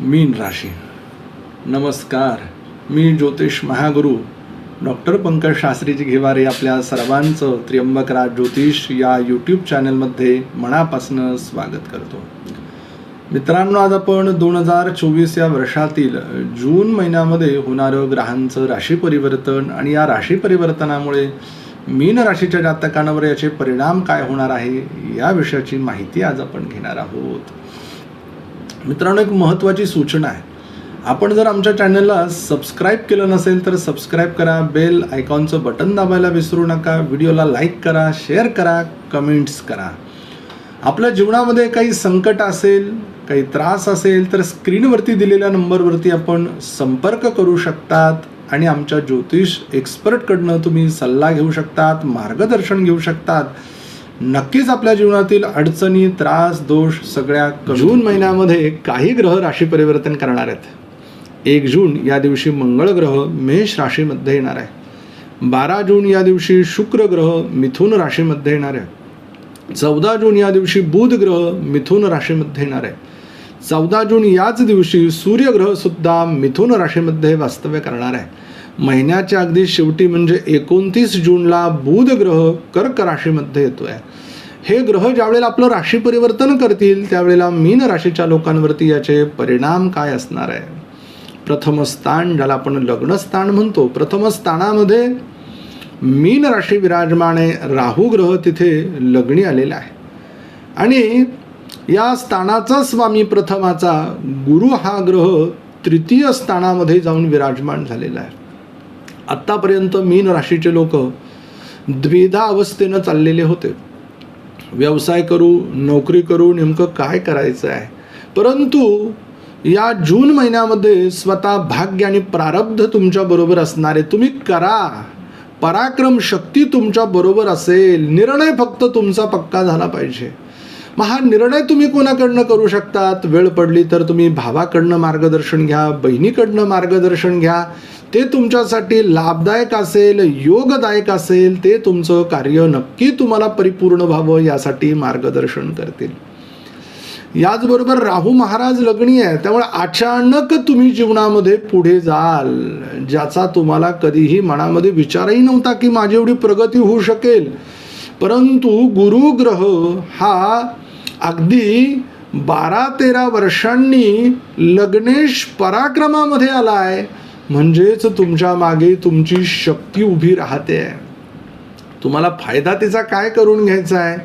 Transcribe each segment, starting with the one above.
मीन राशी. नमस्कार मी ज्योतिष महागुरु. डॉक्टर पंकज शास्त्रीजी घेवारे आपल्या सर्वांचं त्र्यंबकराज ज्योतिष या यूट्यूब चॅनलमध्ये मनापासून स्वागत करतो. मित्रांनो आज आपण दोन हजार चोवीस या वर्षातील जून महिन्यामध्ये होणारं ग्रहांचं राशी परिवर्तन आणि या राशी परिवर्तनामुळे मीन राशीच्या जातकांवर याचे परिणाम काय होणार आहे या विषयाची माहिती आज आपण घेणार आहोत. मित्रांनो एक महत्त्वाची सूचना आहे. आपण जर आमच्या चॅनलला सबस्क्राईब केलं नसेल तर सबस्क्राईब करा बेल आयकॉनचं बटन दाबायला विसरू नका व्हिडिओला लाईक करा शेअर करा कमेंट्स करा. आपल्या जीवनामध्ये काही संकट असेल काही त्रास असेल तर स्क्रीनवरती दिलेल्या नंबरवरती आपण संपर्क करू शकतात आणि आमच्या ज्योतिष एक्सपर्टकडनं तुम्ही सल्ला घेऊ शकतात मार्गदर्शन घेऊ शकतात. नक्कीच आपल्या जीवनातील अडचणी त्रास दोष सगळ्या जून महिन्यामध्ये काही ग्रह राशी परिवर्तन करणार आहेत. एक जून या दिवशी मंगळ ग्रह मेष राशीमध्ये येणार आहे. बारा जून या दिवशी शुक्र ग्रह मिथुन राशीमध्ये येणार आहे. चौदा जून या दिवशी बुध ग्रह मिथुन राशीमध्ये येणार आहे. चौदा जून याच दिवशी सूर्यग्रह सुद्धा मिथुन राशीमध्ये वास्तव्य करणार आहे. महिन्याच्या अगदी शेवटी म्हणजे एकोणतीस जूनला बुध ग्रह कर्क राशीमध्ये येतोय. हे ग्रह ज्यावेळेला आपलं राशी परिवर्तन करतील त्यावेळेला मीन राशीच्या लोकांवरती याचे परिणाम काय असणार आहे? प्रथम स्थान ज्याला आपण लग्नस्थान म्हणतो प्रथम स्थानामध्ये मीन राशी विराजमान आहे राहू ग्रह तिथे लग्नी आलेला आहे. आणि या स्थानाचा स्वामी प्रथमाचा गुरु हा ग्रह तृतीय स्थानामध्ये जाऊन विराजमान झालेला आहे. आत्तापर्यंत मीन राशीचे लोक द्विधा अवस्थेनं चाललेले होते. व्यवसाय करू नोकरी करू नेमकं काय करायचं आहे? परंतु या जून महिन्यामध्ये स्वतः भाग्य आणि प्रारब्ध तुमच्या बरोबर असणारे तुम्ही करा. पराक्रम शक्ती तुमच्या बरोबर असेल. निर्णय फक्त तुमचा पक्का झाला पाहिजे. मग हा निर्णय तुम्ही कोणाकडनं करू शकतात? वेळ पडली तर तुम्ही भावाकडनं मार्गदर्शन घ्या बहिणीकडनं मार्गदर्शन घ्या. ते तुमच्यासाठी लाभदायक असेल योगदायक असेल ते तुमचं कार्य नक्की तुम्हाला परिपूर्ण व्हावं यासाठी मार्गदर्शन करतील. याचबरोबर राहू महाराज लग्नी आहे त्यामुळे अचानक तुम्ही जीवनामध्ये पुढे जाल ज्याचा तुम्हाला कधीही मनामध्ये विचारही नव्हता की माझी एवढी प्रगती होऊ शकेल. परंतु गुरु ग्रह हा अगदी बारा तेरा वर्षांनी लग्नेश पराक्रमामध्ये आलाय. म्हणजेच तुमच्या मागे तुमची शक्ती उभी राहते. तुम्हाला फायदा तिचा काय करून घ्यायचा आहे?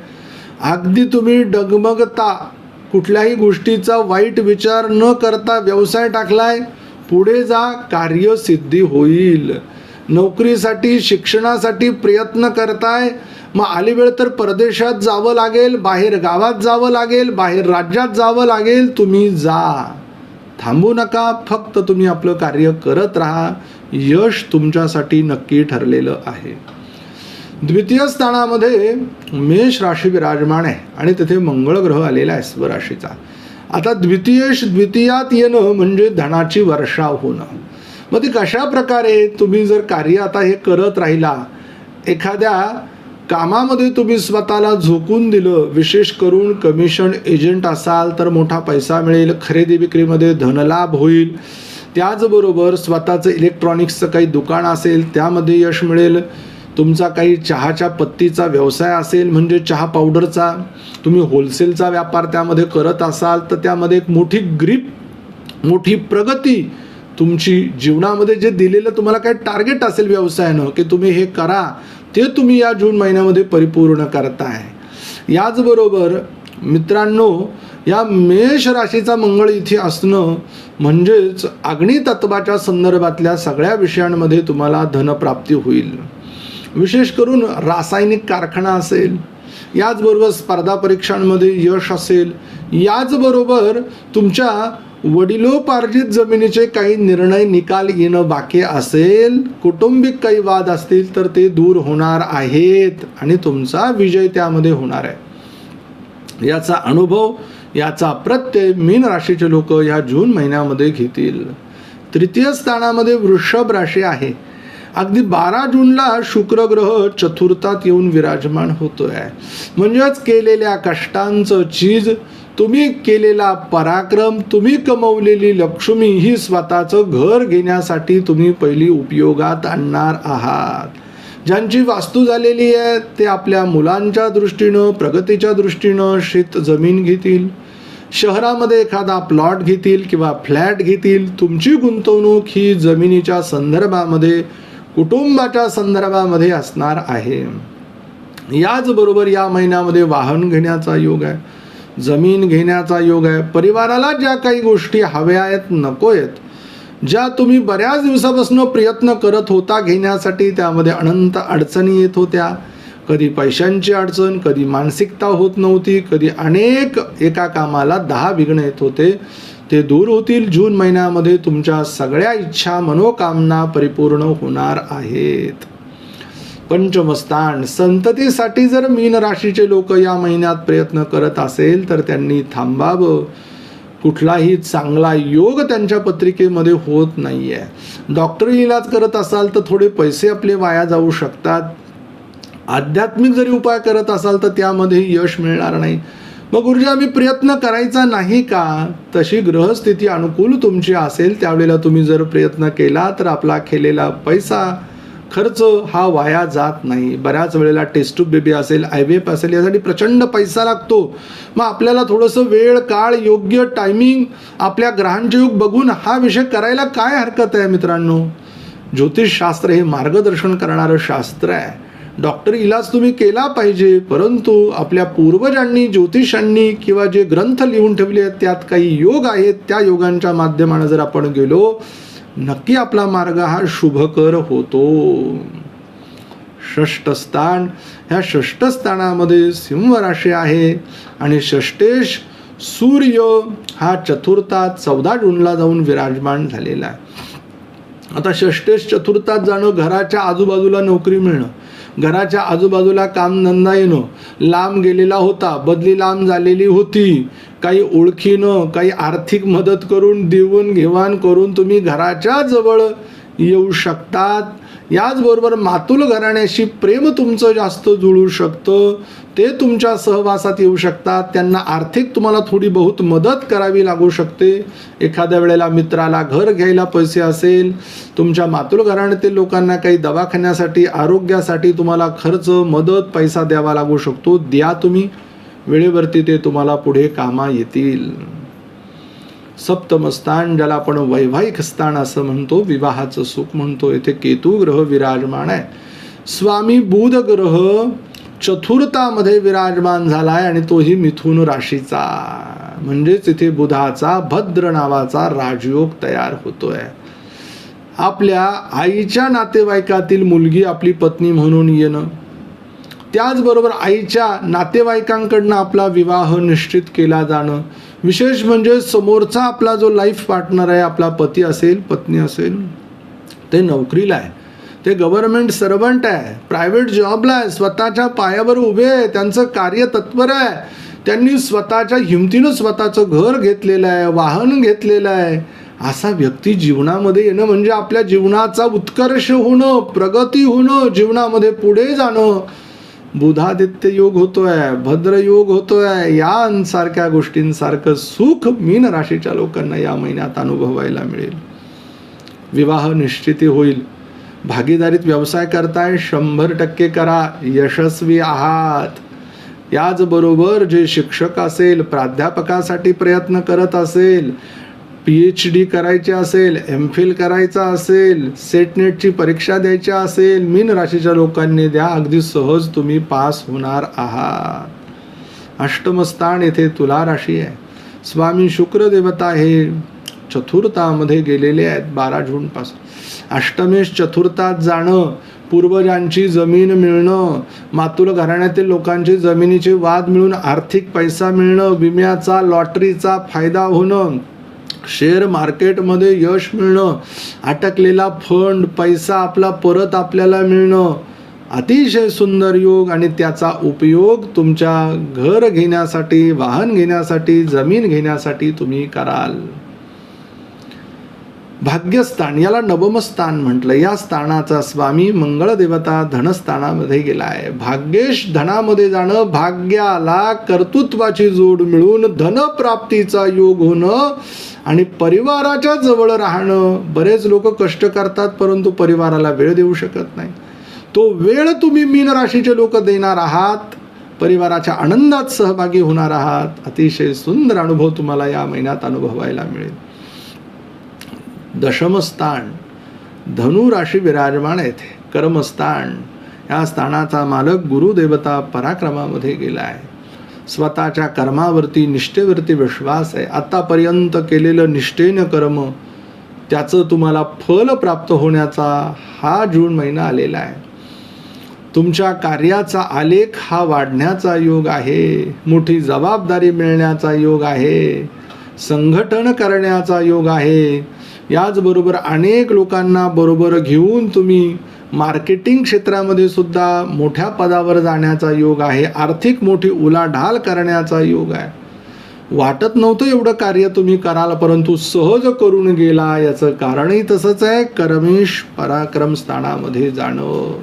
अगदी तुम्ही डगमगता. कुठल्याही गोष्टीचा वाईट विचार न करता व्यवसाय टाकलाय पुढे जा कार्यसिद्धी होईल. नोकरीसाठी शिक्षणासाठी प्रयत्न करताय मग आली वेळ तर परदेशात जावं लागेल बाहेर गावात जावं लागेल बाहेर राज्यात जावं लागेल तुम्ही जा. थांबू नका फक्त तुम्ही आपलं कार्य करत राहा. यश तुमच्यासाठी नक्की ठरलेलं आहे. द्वितीय स्थानामध्ये मेष राशी विराजमान आहे आणि तिथे मंगळ ग्रह आलेला आहे स्वराशीचा. आता द्वितीयश द्वितीयात येणं म्हणजे धनाची वर्षा होणं. मग ती कशा प्रकारे तुम्ही जर कार्य आता हे करत राहिला एखाद्या कामामध्ये तुम्ही स्वतःला झोकून दिलं विशेष करून कमिशन एजंट असाल तर मोठा पैसा मिळेल खरेदी विक्रीमध्ये धनलाभ होईल. त्याचबरोबर स्वतःचं इलेक्ट्रॉनिक्सचं काही दुकान असेल त्यामध्ये यश मिळेल. तुमचा काही चहाच्या पत्तीचा व्यवसाय असेल म्हणजे चहा पावडरचा तुम्ही होलसेलचा व्यापार त्यामध्ये करत असाल तर त्यामध्ये एक मोठी ग्रीप मोठी प्रगती तुमची जीवनामध्ये जे दिलेलं तुम्हाला काही टार्गेट असेल व्यवसायानं की तुम्ही हे करा ते तुम्ही या जून महिन्यामध्ये परिपूर्ण करताय. याचबरोबर मित्रांनो या मेष राशीचा मंगळ इथे असणं म्हणजेच अग्नितत्वाच्या संदर्भातल्या सगळ्या विषयांमध्ये तुम्हाला धनप्राप्ती होईल. विशेष करून रासायनिक कारखाना असेल याचबरोबर स्पर्धा परीक्षांमध्ये यश असेल याचबरोबर तुमच्या वडिलोपार्जित जमिनीचे काही निर्णय निकाल येणं बाकी असेल कौटुंबिक काही वाद असतील तर ते दूर होणार आहेत आणि तुमचा विजय त्यामध्ये होणार आहे. याचा अनुभव याचा प्रत्यय मीन राशीचे लोक या जून महिन्यामध्ये घेतील. तृतीय स्थानामध्ये वृषभ राशी आहे. अगदी बारा जूनला शुक्र ग्रह चतुर्थात येऊन विराजमान होतोय. म्हणजेच केलेल्या कष्टांचं चीज तुम्ही केलेला पराक्रम तुम्ही कमवलेली लक्ष्मी ही स्वतःचं घर घेण्यासाठी तुम्ही पहिली उपयोगात आणणार आहात. ज्यांची वास्तू झालेली आहे ते आपल्या मुलांच्या दृष्टीनं प्रगतीच्या दृष्टीनं शेत जमीन घेतील. शहरामध्ये एखादा प्लॉट घेतील किंवा फ्लॅट घेतील. तुमची गुंतवणूक ही जमिनीच्या संदर्भामध्ये कुटुंबाच्या संदर्भामध्ये असणार आहे. याचबरोबर या महिन्यामध्ये वाहन घेण्याचा योग आहे. जमीन घेण्याचा योग आहे. परिवाराला ज्या काही गोष्टी हव्या आहेत नको आहेत. ज्या तुम्ही बऱ्याच दिवसापासून प्रयत्न करत होता घेण्यासाठी त्यामध्ये अनंत अडचणी येत होत्या. कधी पैशांची अडचण कधी मानसिकता होत नव्हती कधी अनेक एका कामाला दहा विघ्न येत होते. ते दूर होतील जून महिन्यामध्ये तुमच्या सगळ्या इच्छा मनोकामना परिपूर्ण होणार आहेत. पंचमस्थान. संततीसाठी जर मीन राशीचे लोक या महिन्यात प्रयत्न करत असेल तर त्यांनी थांबावं. कुठलाही चांगला योग त्यांच्या पत्रिकेमध्ये होत नाही आहे डॉक्टरी इलाज करत असाल तर थोडे पैसे आपले वाया जाऊ शकतात. आध्यात्मिक जरी उपाय करत असाल तर त्यामध्ये यश मिळणार नाही. मग गुरुजी आम्ही प्रयत्न करायचा नाही का? तशी ग्रहस्थिती अनुकूल तुमची असेल त्यावेळेला तुम्ही जर प्रयत्न केला तर आपला केलेला पैसा खर्च हा वाया जात नाही. बऱ्याच वेळेला टेस्ट टू बेबी असेल आय व्ही एफ असेल यासाठी प्रचंड पैसा लागतो. मग आपल्याला थोडंसं वेळ काळ योग्य टायमिंग आपल्या ग्रहांचे योग बघून हा विषय करायला काय हरकत आहे मित्रांनो? ज्योतिषशास्त्र हे मार्गदर्शन करणारं शास्त्र आहे. डॉक्टर इलाज तुम्ही केला पाहिजे परंतु आपल्या पूर्वजांनी ज्योतिषांनी किंवा जे ग्रंथ लिहून ठेवले आहेत त्यात काही योग आहेत त्या योगांच्या माध्यमानं जर आपण गेलो नक्की आपला मार्ग हा शुभकर होतो. षष्ठ स्थान ह्या षष्ठ स्थानामध्ये सिंह राशी आहे आणि षष्टेश सूर्य हा चतुर्थात चौदा जूनला जाऊन विराजमान झालेला आहे. आता षष्टेश चतुर्थात जाणं घराच्या आजूबाजूला नोकरी मिळणं घराच्या आजूबाजूला कामधंदा येणं लांब गेलेला होता बदली लांब झालेली होती काही ओळखीनं काही आर्थिक मदत करून देऊन घेवाण करून तुम्ही घराच्या जवळ येऊ शकतात. याचबरोबर मातुल घराण्याशी प्रेम तुमचं जास्त जुळू शकतं. ते तुमच्या सहवासात येऊ शकतात. त्यांना आर्थिक तुम्हाला थोडी बहुत मदत करावी लागू शकते. एखाद्या वेळेला मित्राला घर घ्यायला पैसे असेल तुमच्या मातुल घराण्यातील लोकांना काही दवाखान्यासाठी आरोग्यासाठी तुम्हाला खर्च मदत पैसा द्यावा लागू शकतो. द्या तुम्ही. वेळेवरती ते तुम्हाला पुढे कामा येतील. सप्तम स्थान ज्याला आपण वैवाहिक स्थान असं म्हणतो विवाहाचं सुख म्हणतो येथे केतू ग्रह विराजमान आहे. स्वामी बुध ग्रह चतुर्थामध्ये विराजमान झालाय आणि तोही मिथुन राशीचा. म्हणजेच इथे बुधाचा भद्र नावाचा राजयोग तयार होतोय. आपल्या आईच्या नातेवाईकातील मुलगी आपली पत्नी म्हणून येणं त्याचबरोबर आईच्या नातेवाईकांकडनं आपला विवाह निश्चित केला जाणं. विशेष म्हणजे समोरचा आपला जो लाईफ पार्टनर आहे आपला पती असेल पत्नी असेल ते नोकरीला आहे. ते गव्हर्नमेंट सर्वंट आहे प्रायव्हेट जॉबला आहे स्वतःच्या पायावर उभे आहे त्यांचं कार्य तत्पर आहे. त्यांनी स्वतःच्या हिमतीनं स्वतःचं घर घेतलेलं आहे वाहन घेतलेलं आहे. असा व्यक्ती जीवनामध्ये येणं म्हणजे आपल्या जीवनाचा उत्कर्ष होणं प्रगती होणं जीवनामध्ये पुढे जाणं. बुधादित्य योग होतोय भद्र योग होतोय यांसारख्या गोष्टींसारखं सुख मीन राशीच्या लोकांना या महिन्यात अनुभवायला मिळेल. विवाह निश्चिती होईल. भागीदारीत व्यवसाय करताय शंभर टक्के करा यशस्वी आहात. याचबरोबर जे शिक्षक असेल प्राध्यापकासाठी प्रयत्न करत असेल पी एच डी करायची असेल एम फिल करायचा असेल सेट नेटची परीक्षा द्यायची असेल मीन राशीच्या लोकांनी द्या अगदी सहज तुम्ही पास होणार आहात. अष्टमस्थान येथे तुला राशी आहे. स्वामी शुक्रदेवता हे चतुर्थामध्ये गेलेले आहेत बारा जूनपासून अष्टमेश चतुर्थात जाणं पूर्वजांची जमीन मिळणं मातुल घराण्यातील लोकांची जमिनीचे वाद मिळून आर्थिक पैसा मिळणं विम्याचा लॉटरीचा फायदा होणं शेअर मार्केटमध्ये यश मिळणं अटकलेला फंड पैसा आपला परत आपल्याला मिळणं अतिशय सुंदर योग आणि त्याचा उपयोग तुमच्या घर घेण्यासाठी वाहन घेण्यासाठी जमीन घेण्यासाठी तुम्ही कराल. भाग्यस्थान याला नवमस्थान म्हटलं. या स्थानाचा स्वामी मंगळदेवता धनस्थानामध्ये गेला आहे भाग्येश धनामध्ये जाणं भाग्याला कर्तृत्वाची जोड मिळून धनप्राप्तीचा योग होणं आणि परिवाराच्या जवळ राहणं. बरेच लोक कष्ट करतात परंतु परिवाराला वेळ देऊ शकत नाही. तो वेळ तुम्ही मीन राशीचे लोक देणार आहात. परिवाराच्या आनंदात सहभागी होणार आहात. अतिशय सुंदर अनुभव तुम्हाला या महिन्यात अनुभवायला मिळेल. दशमस्थान. धनु राशी विराजमान येथे. कर्मस्थान. या स्थानाचा मालक गुरुदेवता पराक्रमामध्ये गेला आहे. स्वतःच्या कर्मावरती निष्ठेवरती विश्वास आहे. आतापर्यंत केलेलं निष्ठेनं कर्म त्याचं तुम्हाला फल प्राप्त होण्याचा हा जून महिना आलेला आहे. तुमच्या कार्याचा आलेख हा वाढण्याचा योग आहे. मोठी जबाबदारी मिळण्याचा योग आहे. संघटन करण्याचा योग आहे. याचबरोबर अनेक लोकांना बरोबर घेऊन तुम्ही मार्केटिंग क्षेत्रामध्ये सुद्धा मोठ्या पदावर जाण्याचा योग आहे. आर्थिक मोठी उलाढाल करण्याचा योग आहे. वाटत नव्हतं एवढं कार्य तुम्ही कराल परंतु सहज करून गेला याचं कारणही तसंच आहे. करमेश पराक्रम स्थानामध्ये जाणं.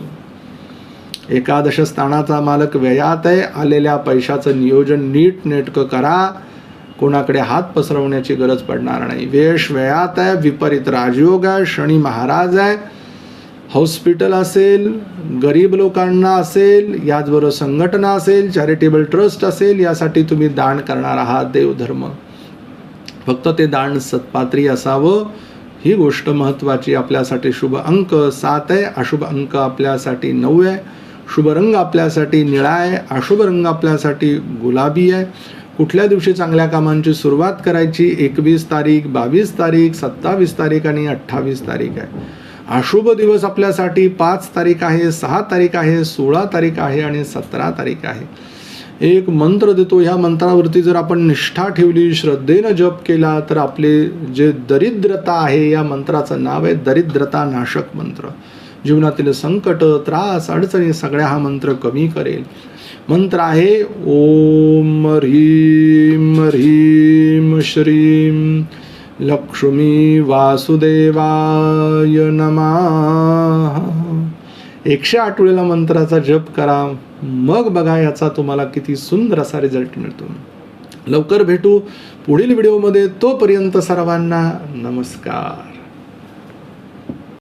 एकादश स्थानाचा मालक व्ययात आहे. आलेल्या पैशाचं नियोजन नीट नेटकं करा. कोणाकडे हात पसरवण्याची गरज पडणार नाही. वेश व्ययात आहे विपरीत राजयोग आहे शनी महाराज आहे. हॉस्पिटल असेल गरीब लोकांना असेल याचबरोबर संघटना असेल चॅरिटेबल ट्रस्ट असेल यासाठी तुम्ही दान करणार आहात देवधर्म. फक्त ते दान सत्पात्री असावं. ही गोष्ट महत्त्वाची आपल्यासाठी. शुभ अंक सात आहे. अशुभ अंक आपल्यासाठी नऊ आहे. शुभ रंग आपल्यासाठी निळा आहे. अशुभ रंग आपल्यासाठी गुलाबी आहे. कुठल्या दिवशी चांगल्या कामांची सुरुवात करायची? एकवीस तारीख बावीस तारीख सत्तावीस तारीख आणि अठ्ठावीस तारीख आहे. अशुभ दिवस आपल्यासाठी पाच तारीख आहे सहा तारीख आहे सोळा तारीख आहे आणि सतरा तारीख आहे. एक मंत्र देतो ह्या मंत्रावरती जर आपण निष्ठा ठेवली श्रद्धेनं जप केला तर आपले जे दरिद्रता आहे या मंत्राचं नाव आहे दरिद्रता नाशक मंत्र. जीवनातील संकट त्रास अडचणी सगळ्या हा मंत्र कमी करेल. मंत्र आहे ओम ह्री ह्रीं श्रीम लक्ष्मी वासुदेवाय नमा. एकशे आठ वेळेला मंत्राचा जप करा. मग बघा याचा तुम्हाला किती सुंदर असा रिझल्ट मिळतो. लवकर भेटू पुढील व्हिडिओमध्ये तोपर्यंत सर्वांना नमस्कार.